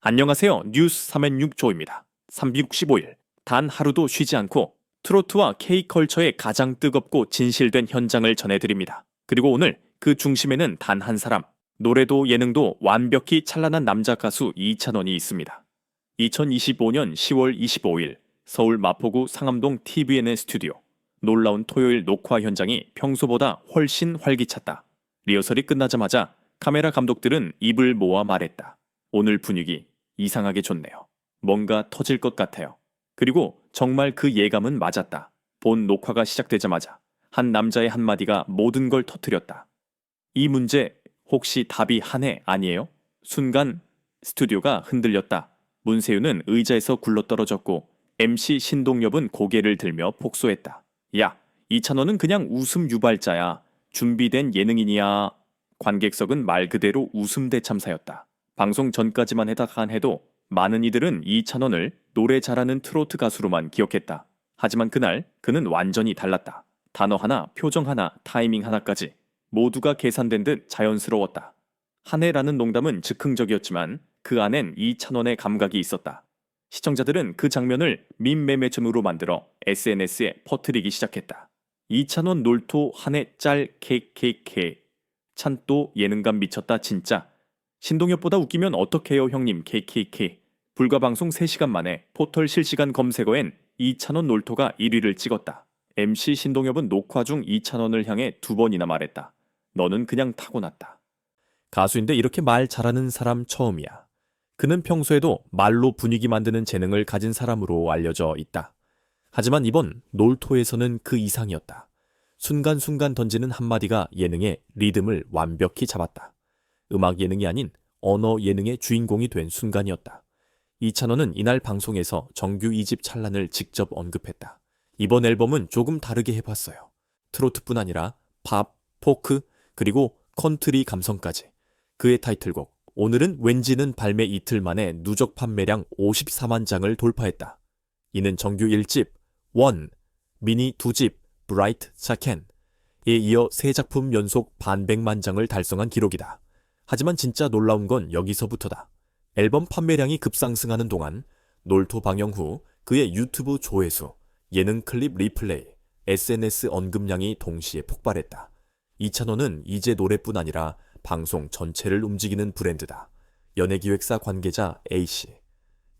안녕하세요. 뉴스 306조입니다. 365일 단 하루도 쉬지 않고 트로트와 K컬처의 가장 뜨겁고 진실된 현장을 전해드립니다. 그리고 오늘 그 중심에는 단 한 사람, 노래도 예능도 완벽히 찬란한 남자 가수 이찬원이 있습니다. 2025년 10월 25일 서울 마포구 상암동 TVN의 스튜디오. 놀라운 토요일 녹화 현장이 평소보다 훨씬 활기찼다. 리허설이 끝나자마자 카메라 감독들은 입을 모아 말했다. 오늘 분위기 이상하게 좋네요. 뭔가 터질 것 같아요. 그리고 정말 그 예감은 맞았다. 본 녹화가 시작되자마자 한 남자의 한마디가 모든 걸 터뜨렸다. 이 문제 혹시 답이 한 해 아니에요? 순간 스튜디오가 흔들렸다. 문세윤은 의자에서 굴러떨어졌고 MC 신동엽은 고개를 들며 폭소했다. 야, 이찬원은 그냥 웃음 유발자야. 준비된 예능인이야. 관객석은 말 그대로 웃음 대참사였다. 방송 전까지만 해당 해도 많은 이들은 이찬원을 노래 잘하는 트로트 가수로만 기억했다. 하지만 그날 그는 완전히 달랐다. 단어 하나, 표정 하나, 타이밍 하나까지 모두가 계산된 듯 자연스러웠다. 한 해라는 농담은 즉흥적이었지만 그 안엔 이찬원의 감각이 있었다. 시청자들은 그 장면을 밈 매매점으로 만들어 SNS에 퍼뜨리기 시작했다. 이찬원 놀토 한해 짤 KKK 찬또 예능감 미쳤다 진짜 신동엽보다 웃기면 어떡해요 형님 KKK 불과 방송 3시간 만에 포털 실시간 검색어엔 이찬원 놀토가 1위를 찍었다. MC 신동엽은 녹화 중 이찬원을 향해 두 번이나 말했다. 너는 그냥 타고났다. 가수인데 이렇게 말 잘하는 사람 처음이야. 그는 평소에도 말로 분위기 만드는 재능을 가진 사람으로 알려져 있다. 하지만 이번 놀토에서는 그 이상이었다. 순간순간 던지는 한마디가 예능의 리듬을 완벽히 잡았다. 음악 예능이 아닌 언어 예능의 주인공이 된 순간이었다. 이찬원은 이날 방송에서 정규 2집 찬란을 직접 언급했다. 이번 앨범은 조금 다르게 해봤어요. 트로트뿐 아니라 팝, 포크, 그리고 컨트리 감성까지. 그의 타이틀곡 오늘은 왠지는 발매 이틀 만에 누적 판매량 54만 장을 돌파했다. 이는 정규 1집, 원, 미니 2집, 브라이트, 자켄, 에 이어 세 작품 연속 반백만 장을 달성한 기록이다. 하지만 진짜 놀라운 건 여기서부터다. 앨범 판매량이 급상승하는 동안 놀토 방영 후 그의 유튜브 조회수, 예능 클립 리플레이, SNS 언급량이 동시에 폭발했다. 이찬원은 이제 노래뿐 아니라 방송 전체를 움직이는 브랜드다. 연예기획사 관계자 A씨.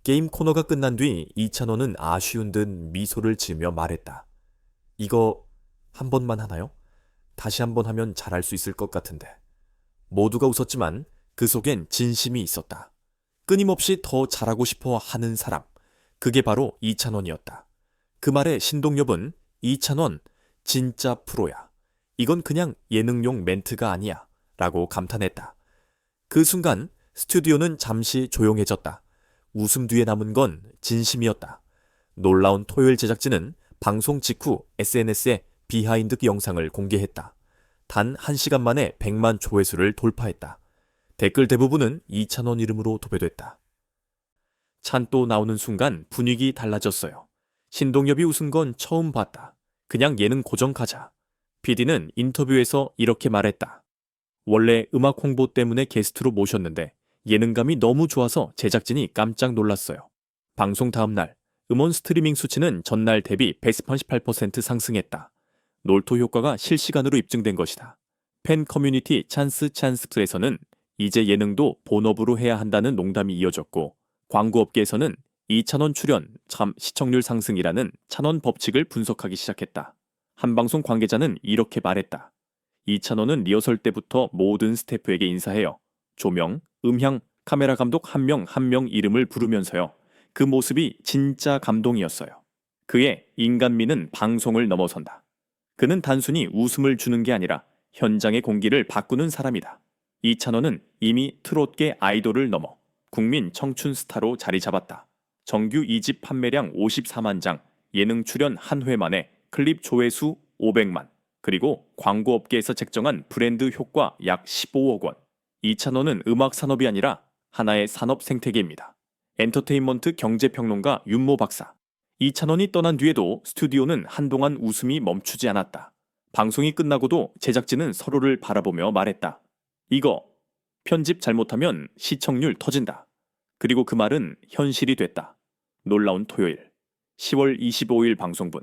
게임 코너가 끝난 뒤 이찬원은 아쉬운 듯 미소를 지으며 말했다. 이거 한 번만 하나요? 다시 한 번 하면 잘할 수 있을 것 같은데. 모두가 웃었지만 그 속엔 진심이 있었다. 끊임없이 더 잘하고 싶어 하는 사람. 그게 바로 이찬원이었다. 그 말에 신동엽은 이찬원 진짜 프로야. 이건 그냥 예능용 멘트가 아니야. 라고 감탄했다. 그 순간 스튜디오는 잠시 조용해졌다. 웃음 뒤에 남은 건 진심이었다. 놀라운 토요일 제작진은 방송 직후 SNS에 비하인드 영상을 공개했다. 단 1시간 만에 100만 조회수를 돌파했다. 댓글 대부분은 이찬원 이름으로 도배됐다. 찬또 나오는 순간 분위기 달라졌어요. 신동엽이 웃은 건 처음 봤다. 그냥 예능 고정 가자. PD는 인터뷰에서 이렇게 말했다. 원래 음악 홍보 때문에 게스트로 모셨는데 예능감이 너무 좋아서 제작진이 깜짝 놀랐어요. 방송 다음 날 음원 스트리밍 수치는 전날 대비 138% 상승했다. 놀토 효과가 실시간으로 입증된 것이다. 팬 커뮤니티 찬스 찬스에서는 이제 예능도 본업으로 해야 한다는 농담이 이어졌고 광고업계에서는 2천원 출연 참 시청률 상승이라는 찬원 법칙을 분석하기 시작했다. 한 방송 관계자는 이렇게 말했다. 이찬원은 리허설 때부터 모든 스태프에게 인사해요. 조명, 음향, 카메라 감독 한 명 한명 이름을 부르면서요. 그 모습이 진짜 감동이었어요. 그의 인간미는 방송을 넘어선다. 그는 단순히 웃음을 주는 게 아니라 현장의 공기를 바꾸는 사람이다. 이찬원은 이미 트롯계 아이돌을 넘어 국민 청춘 스타로 자리 잡았다. 정규 2집 판매량 54만 장, 예능 출연 한 회 만에 클립 조회수 500만, 그리고 광고업계에서 책정한 브랜드 효과 약 15억 원. 이찬원은 음악 산업이 아니라 하나의 산업 생태계입니다. 엔터테인먼트 경제평론가 윤모 박사. 이찬원이 떠난 뒤에도 스튜디오는 한동안 웃음이 멈추지 않았다. 방송이 끝나고도 제작진은 서로를 바라보며 말했다. 이거 편집 잘못하면 시청률 터진다. 그리고 그 말은 현실이 됐다. 놀라운 토요일 10월 25일 방송분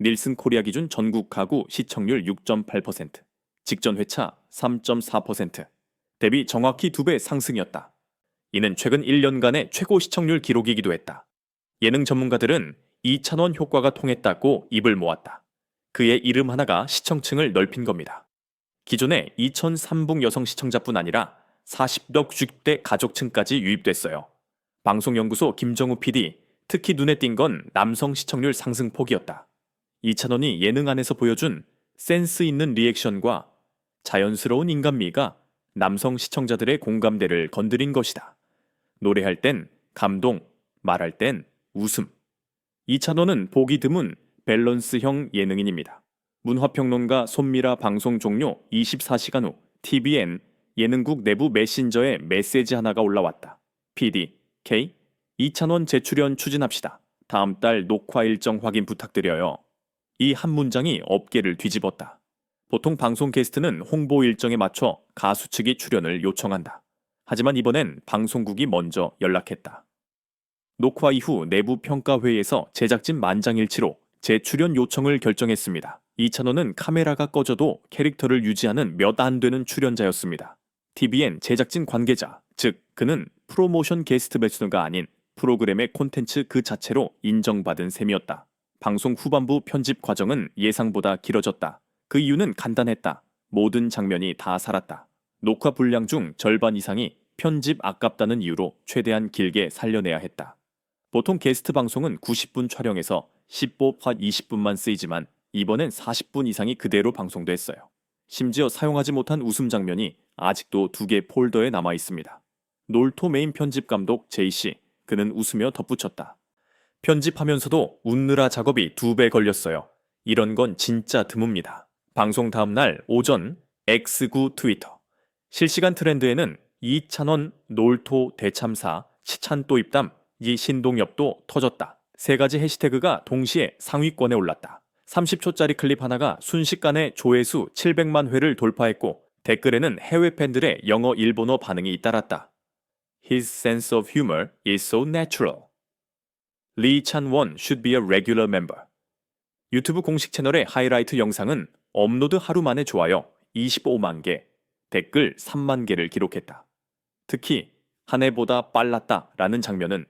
닐슨 코리아 기준 전국 가구 시청률 6.8% 직전 회차 3.4% 대비 정확히 두 배 상승이었다. 이는 최근 1년간의 최고 시청률 기록이기도 했다. 예능 전문가들은 2천원 효과가 통했다고 입을 모았다. 그의 이름 하나가 시청층을 넓힌 겁니다. 기존의 2003붕 여성 시청자뿐 아니라 40덕 60대 가족층까지 유입됐어요. 방송연구소 김정우 PD, 특히 눈에 띈 건 남성 시청률 상승폭이었다. 이찬원이 예능 안에서 보여준 센스 있는 리액션과 자연스러운 인간미가 남성 시청자들의 공감대를 건드린 것이다. 노래할 땐 감동, 말할 땐 웃음. 이찬원은 보기 드문 밸런스형 예능인입니다. 문화평론가 손미라 방송 종료 24시간 후 TVN 예능국 내부 메신저에 메시지 하나가 올라왔다. PD, K, 이찬원 재출연 추진합시다. 다음 달 녹화 일정 확인 부탁드려요. 이 한 문장이 업계를 뒤집었다. 보통 방송 게스트는 홍보 일정에 맞춰 가수 측이 출연을 요청한다. 하지만 이번엔 방송국이 먼저 연락했다. 녹화 이후 내부 평가회의에서 제작진 만장일치로 재출연 요청을 결정했습니다. 이찬원은 카메라가 꺼져도 캐릭터를 유지하는 몇 안 되는 출연자였습니다. TVN 제작진 관계자, 즉 그는 프로모션 게스트 배수가 아닌 프로그램의 콘텐츠 그 자체로 인정받은 셈이었다. 방송 후반부 편집 과정은 예상보다 길어졌다. 그 이유는 간단했다. 모든 장면이 다 살았다. 녹화 분량 중 절반 이상이 편집 아깝다는 이유로 최대한 길게 살려내야 했다. 보통 게스트 방송은 90분 촬영해서 10보 팟 20분만 쓰이지만 이번엔 40분 이상이 그대로 방송됐어요. 심지어 사용하지 못한 웃음 장면이 아직도 두 개 폴더에 남아 있습니다. 놀토 메인 편집 감독 제이 씨, 그는 웃으며 덧붙였다. 편집하면서도 웃느라 작업이 두 배 걸렸어요. 이런 건 진짜 드뭅니다. 방송 다음 날 오전 X9 트위터. 실시간 트렌드에는 이찬원 놀토 대참사 치찬또 입담 이 신동엽도 터졌다. 세 가지 해시태그가 동시에 상위권에 올랐다. 30초짜리 클립 하나가 순식간에 조회수 700만 회를 돌파했고 댓글에는 해외 팬들의 영어 일본어 반응이 잇따랐다. His sense of humor is so natural. 리 찬원 should be a regular member. 유튜브 공식 채널의 하이라이트 영상은 업로드 하루 만에 좋아요 25만 개, 댓글 3만 개를 기록했다. 특히 한 해보다 빨랐다 라는 장면은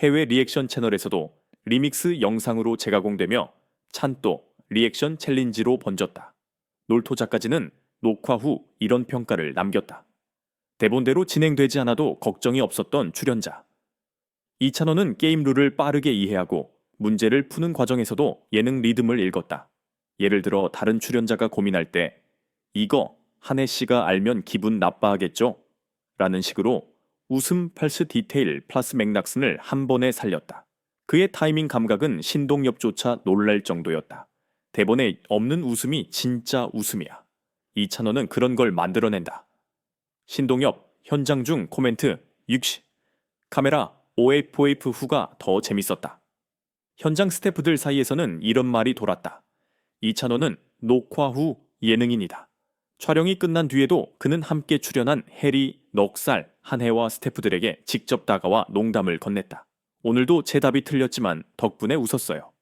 해외 리액션 채널에서도 리믹스 영상으로 재가공되며 찬또 리액션 챌린지로 번졌다. 놀토 작가진은 녹화 후 이런 평가를 남겼다. 대본대로 진행되지 않아도 걱정이 없었던 출연자. 이찬원은 게임 룰을 빠르게 이해하고 문제를 푸는 과정에서도 예능 리듬을 읽었다. 예를 들어 다른 출연자가 고민할 때 이거 한혜 씨가 알면 기분 나빠하겠죠? 라는 식으로 웃음 펄스 디테일 플러스 맥락슨을 한 번에 살렸다. 그의 타이밍 감각은 신동엽조차 놀랄 정도였다. 대본에 없는 웃음이 진짜 웃음이야. 이찬원은 그런 걸 만들어낸다. 신동엽 현장 중 코멘트 60 카메라 OF4F 후가 더 재밌었다. 현장 스태프들 사이에서는 이런 말이 돌았다. 이찬원은 녹화 후 예능인이다. 촬영이 끝난 뒤에도 그는 함께 출연한 해리, 넉살, 한해와 스태프들에게 직접 다가와 농담을 건넸다. 오늘도 제 답이 틀렸지만 덕분에 웃었어요.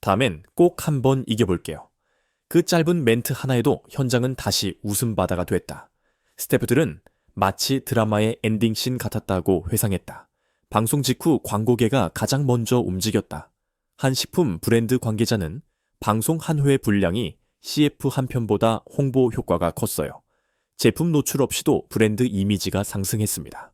다음엔 꼭 한번 이겨볼게요. 그 짧은 멘트 하나에도 현장은 다시 웃음바다가 됐다. 스태프들은 마치 드라마의 엔딩씬 같았다고 회상했다. 방송 직후 광고계가 가장 먼저 움직였다. 한 식품 브랜드 관계자는 방송 한 회 분량이 CF 한 편보다 홍보 효과가 컸어요. 제품 노출 없이도 브랜드 이미지가 상승했습니다.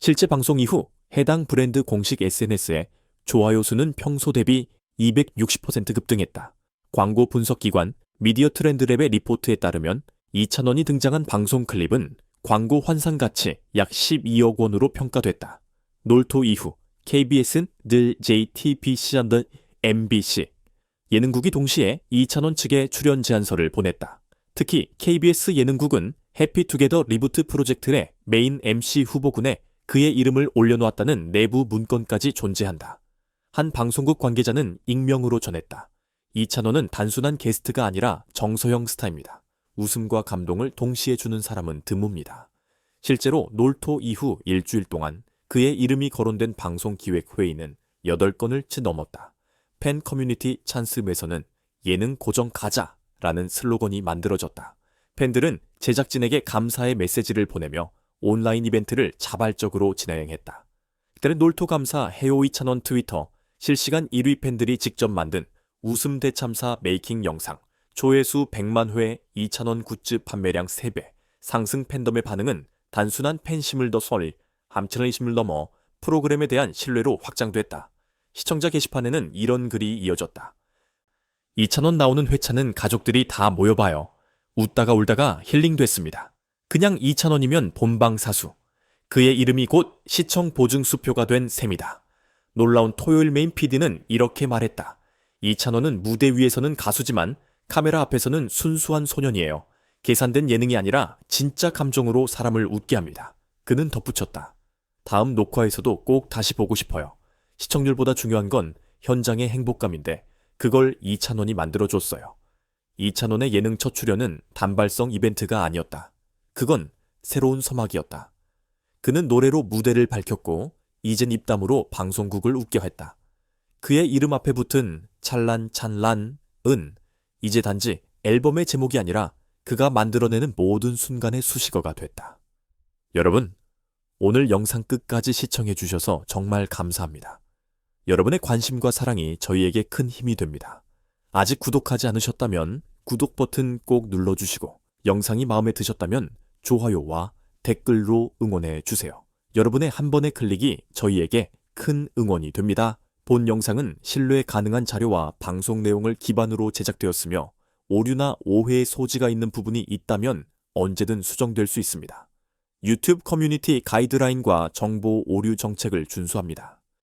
실제 방송 이후 해당 브랜드 공식 SNS에 좋아요 수는 평소 대비 260% 급등했다. 광고 분석 기관 미디어 트렌드랩의 리포트에 따르면 2,000원이 등장한 방송 클립은 광고 환산 가치 약 12억 원으로 평가됐다. 놀토 이후 KBS는 늘 JTBC 더 MBC 예능국이 동시에 2,000원 측에 출연 제안서를 보냈다. 특히 KBS 예능국은 해피투게더 리부트 프로젝트의 메인 MC 후보군에 그의 이름을 올려놓았다는 내부 문건까지 존재한다. 한 방송국 관계자는 익명으로 전했다. 이찬원은 단순한 게스트가 아니라 정서형 스타입니다. 웃음과 감동을 동시에 주는 사람은 드뭅니다. 실제로 놀토 이후 일주일 동안 그의 이름이 거론된 방송 기획 회의는 8건을 치 넘었다. 팬 커뮤니티 찬스에서는 예능 고정 가자라는 슬로건이 만들어졌다. 팬들은 제작진에게 감사의 메시지를 보내며 온라인 이벤트를 자발적으로 진행했다. 때는 놀토 감사 해오 이찬원 트위터, 실시간 1위 팬들이 직접 만든 웃음 대참사 메이킹 영상, 조회수 100만 회, 이찬원 굿즈 판매량 3배, 상승 팬덤의 반응은 단순한 팬심을 더 썰, 함천의심을 넘어 프로그램에 대한 신뢰로 확장됐다. 시청자 게시판에는 이런 글이 이어졌다. 이찬원 나오는 회차는 가족들이 다 모여봐요. 웃다가 울다가 힐링됐습니다. 그냥 이찬원이면 본방 사수. 그의 이름이 곧 시청 보증 수표가 된 셈이다. 놀라운 토요일 메인 PD는 이렇게 말했다. 이찬원은 무대 위에서는 가수지만 카메라 앞에서는 순수한 소년이에요. 계산된 예능이 아니라 진짜 감정으로 사람을 웃게 합니다. 그는 덧붙였다. 다음 녹화에서도 꼭 다시 보고 싶어요. 시청률보다 중요한 건 현장의 행복감인데 그걸 이찬원이 만들어줬어요. 이찬원의 예능 첫 출연은 단발성 이벤트가 아니었다. 그건 새로운 서막이었다. 그는 노래로 무대를 밝혔고 이젠 입담으로 방송국을 웃게 했다. 그의 이름 앞에 붙은 찰란찬란은 이제 단지 앨범의 제목이 아니라 그가 만들어내는 모든 순간의 수식어가 됐다. 여러분, 오늘 영상 끝까지 시청해 주셔서 정말 감사합니다. 여러분의 관심과 사랑이 저희에게 큰 힘이 됩니다. 아직 구독하지 않으셨다면 구독 버튼 꼭 눌러주시고 영상이 마음에 드셨다면 좋아요와 댓글로 응원해 주세요. 여러분의 한 번의 클릭이 저희에게 큰 응원이 됩니다. 본 영상은 신뢰 가능한 자료와 방송 내용을 기반으로 제작되었으며 오류나 오해의 소지가 있는 부분이 있다면 언제든 수정될 수 있습니다. 유튜브 커뮤니티 가이드라인과 정보 오류 정책을 준수합니다.